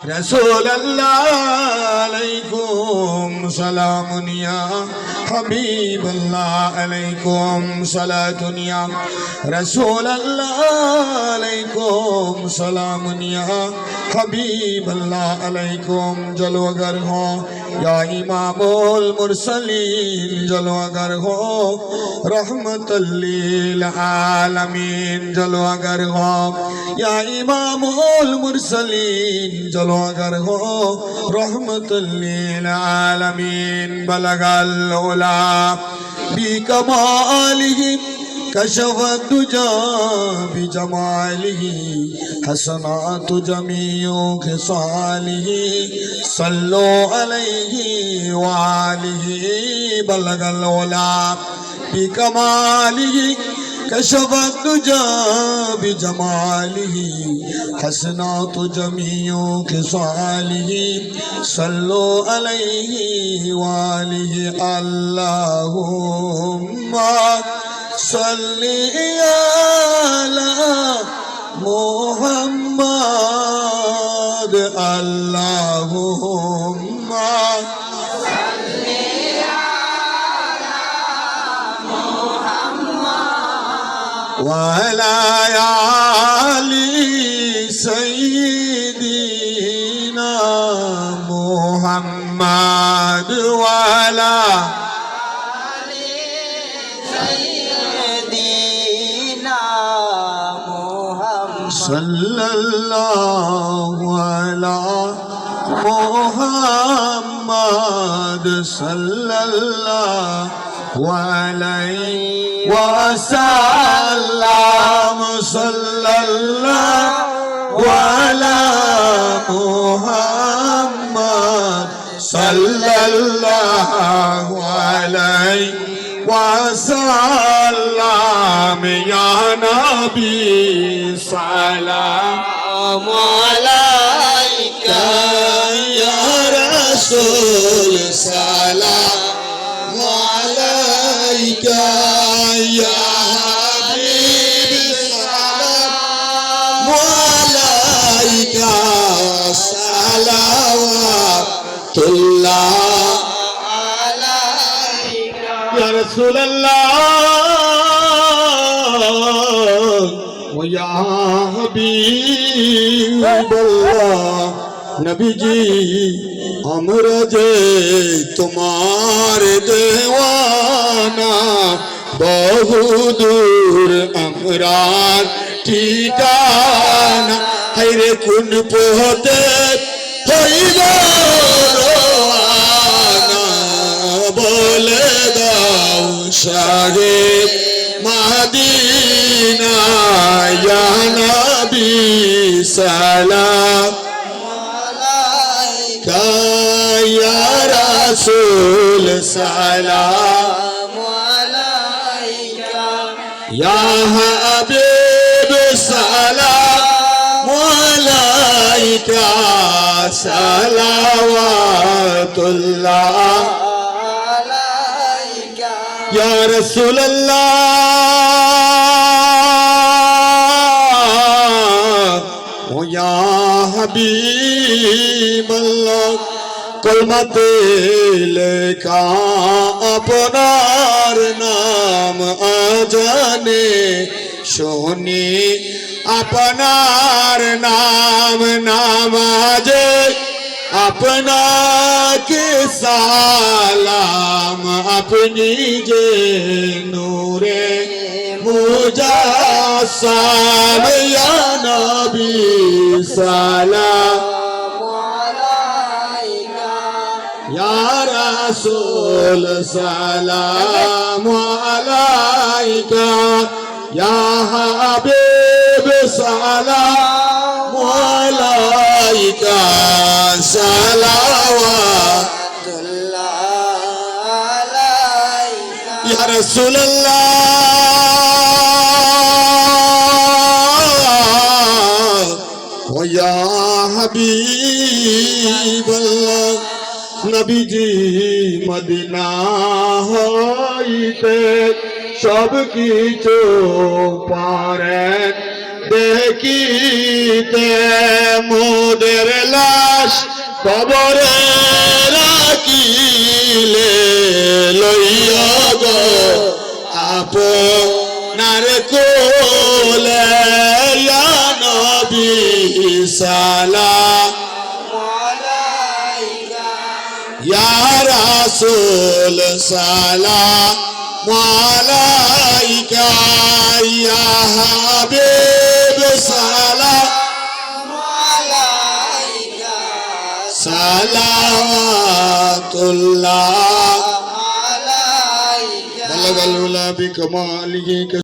رسول اللہ علیکم سلام دنیا حبیب اللہ علیکم صلاة دنیا رسول اللہ علیکم سلام دنیا حبیب اللہ علیکم جلوگر ہو یا امام المرسلین جلوگر ہو رحمت للعالمین جلوگر ہو ইয়া ইমামুল মুরসালিন জলওয়াগার হো রহমতুল লিল আলামিন বালাগাল উলা বিকমালিহি كشف الدجى بجماله حسنات جميع خصاله صلوا عليه وعاله بلغ الولا بكماله كشف الدجى بجماله حسنات جميع خصاله صلوا عليه وآله اللهم صل على محمد اللهم وعلى آل سيدنا محمد وعلى سيدنا محمد صلى الله على محمد صلى الله عليه وسلم صلى الله على محمد. صلى الله عليه وسلم. يا نبي سلام عليك. يا رسول سلام. رسول اللہ یا حبیب اللہ نبی جی امر جے تمہار বহুদূর আমরার ঠিকানা হাইরে কোন পথে হইব বলে দাও সারে মাদিনা নবী সালাম। আলাইকা ইয়া রাসূল সালাম। يا حبيب سلام عليك صلوات الله عليك يا رسول الله ويا حبيب الله কলমাতে লেখা আপনার নাম আজানে শুনি আপনার নাম নামাজে। আপনাকে সালাম আপনি যে নূরে মুজাসাম ইয়া নবী সালাম। رسول سلام عليك يا حبيب سلام عليك صلوات الله عليك يا رسول الله ويا حبيب الله নবীজি মদিনা হইতে সব কিছু পারেন। দেখিতে মোদের লাশ কবরে রাখিলে লইয়া গো। আপনার কোলে ইয়া নবী সালাম রাসুল সালা মালাইকা ইয়া হাবিব সালা মালাইকা সালাতুল্লাহ আলাইকা বল বল বিকমালিহি